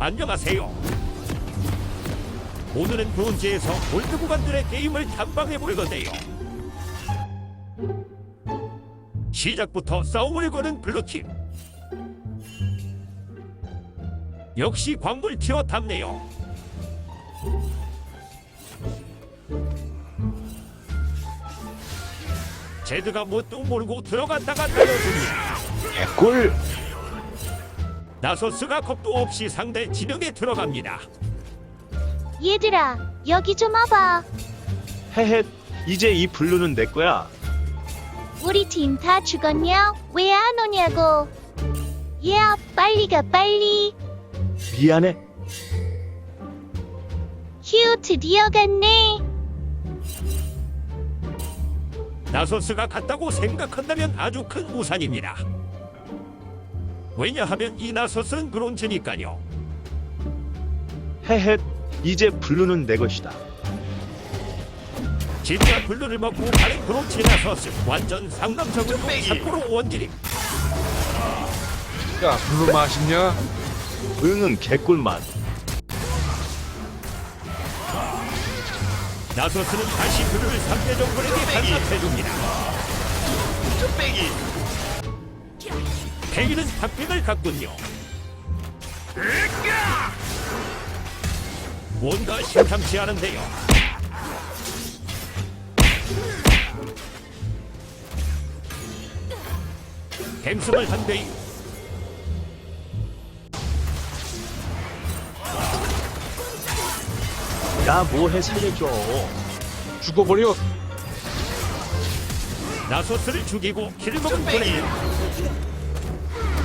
안녕하세요. 오늘은 브론즈에서 골드 구간들의 게임을 탐방해 볼 건데요. 시작부터 싸움을 거는 블루팀. 역시 광물 티어 답네요. 제드가 뭣도 모르고 들어갔다가 달려듭니다. 개꿀 나소스가 겁도 없이 상대 진영에 들어갑니다. 얘들아, 여기 좀 와봐. 헤헷 이제 이 블루는 내 거야 우리 팀 다 죽었냐? 왜 안 오냐고. 야, 빨리 가, 빨리. 미안해 휴, 드디어 갔네. 나소스가 갔다고 생각한다면 아주 큰 우산입니다. 왜냐하면 이 나소스는 브론즈니까요. 헤헷 이제 블루는 내 것이다 진짜 블루를 먹고 가는 브론즈 나소스 완전 상남적으로 참고로 원딜임. 야, 블루 맛있냐? 응응 개꿀맛 나소스는 다시 블루를 상대 정글에게 반납해줍니다. 페이는 탑백을 갖군요. 뭔가 심상치 않은데요. 갱승을 한 대 이 야 뭐해 살려줘 죽어버려. 나소스를 죽이고 킬을 먹은 브레인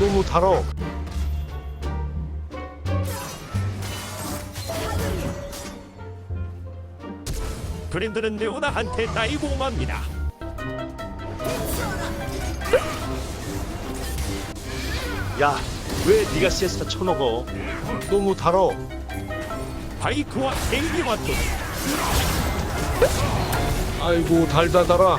너무 달어. 브랜드는 레오나한테 맙니다. 야 왜 네가 시에스타 쳐먹어 너무 달어. 바이크와 케인이 왔더니 아이고, 달다 달아.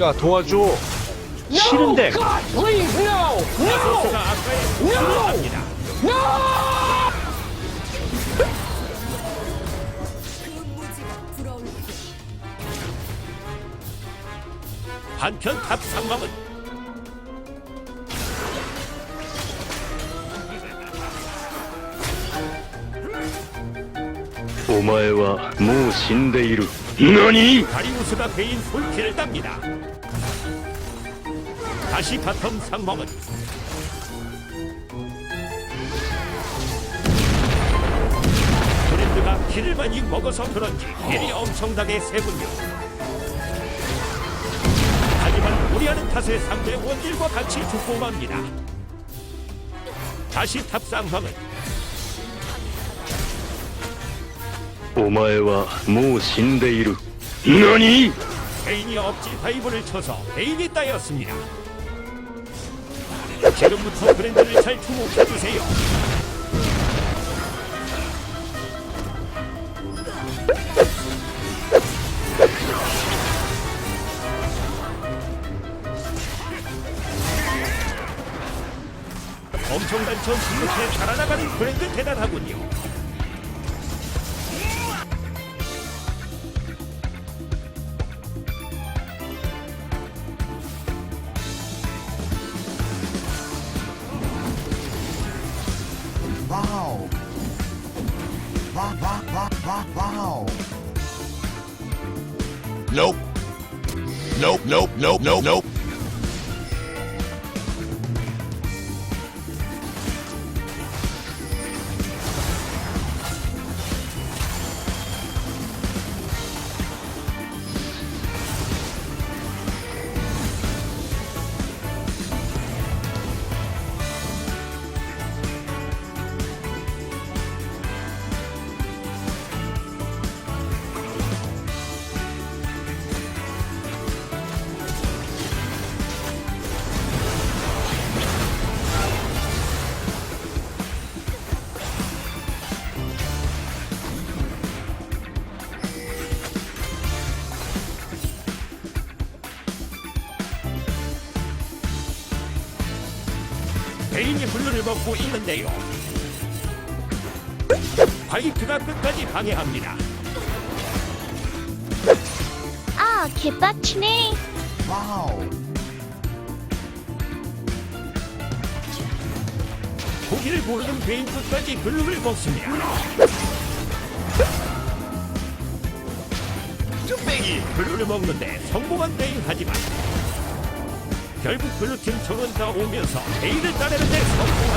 야 도와줘. 싫은데. 반편 탑 상황은? 오마에와 모 신데이루. る何 다리우스가 개인 솔킬을 땁니다. 다시 바텀 상황은 브랜드가 킬을 많이 먹어서 그런지 딜이 엄청나게 세군요. 하지만 무리하는 탓에 상대 원딜과 같이 죽고 맙니다. 다시 탑 상황은 お前はもう死んでいる何 개인이 억지 다이브를 쳐서 베인이 따였습니다. 지금부터 브랜드를 잘 주목해주세요. 엄청난 전투 끝에 살아나가는 브랜드 대단하군요. Wow. Wow, wow, wow, wow. Nope. Nope, nope, nope, nope, nope. 베인이 블루를 먹고 있는데요. 화이트가 끝까지 방해합니다. 아, 개빡치네. 고기를 고르는 베인 끝까지 블루를 먹습니다. 쭈빼기 블루를 먹는데 성공한 베인 하지만 결국 블루팀 적은 다 오면서 베인을 따내는 데 성공